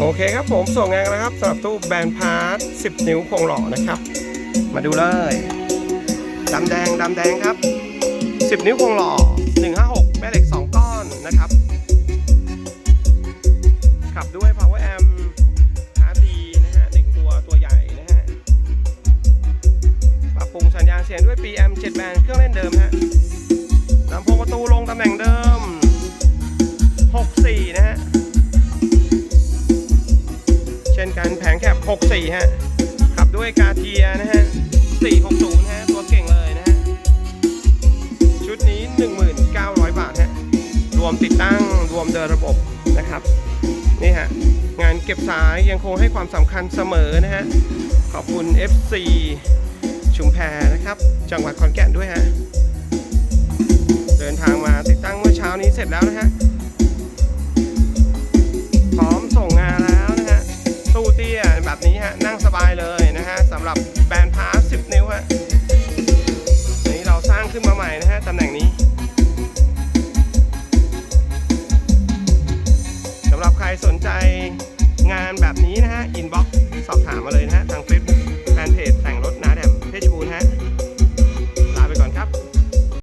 โอเคครับผมส่งงานนแล้วครับสำหรับตู้แบรนด์พาร์ท10 นิ้วโครงหล่อนะครับ มาดูเลยดำแดงดำแดงครับ 10 นิ้วโครงหล่อ 156 แม่เหล็ก 2 ก้อนนะครับ ขับด้วย power amp ฮาร์ดดีนะฮะหนึ่งตัวตัวใหญ่นะฮะปรับปรุงสัญญาณเสียงด้วย PM 7แบนเครื่องเล่นเดิมฮะ กันแผงแคบ64 ฮะ ขับด้วยกาเทียนะฮะ 460 ฮะ ตัวเก่งเลยนะฮะ ชุดนี้ 1900 บาทฮะ รวมติดตั้งรวมเดินระบบนะครับ นี่ฮะ งานเก็บสายยังคงให้ความสำคัญเสมอนะฮะ ขอบคุณ FC ชุมแพนะครับ จังหวัดขอนแก่นด้วยฮะ เดินทางมา ฮะนั่งสบายเลยนะฮะสำหรับแบนพาร์10 นิ้วฮะนี่เราสร้างขึ้นมาใหม่นะฮะตำแหน่งนี้สำหรับใครสนใจงานแบบนี้นะฮะอินบ็อก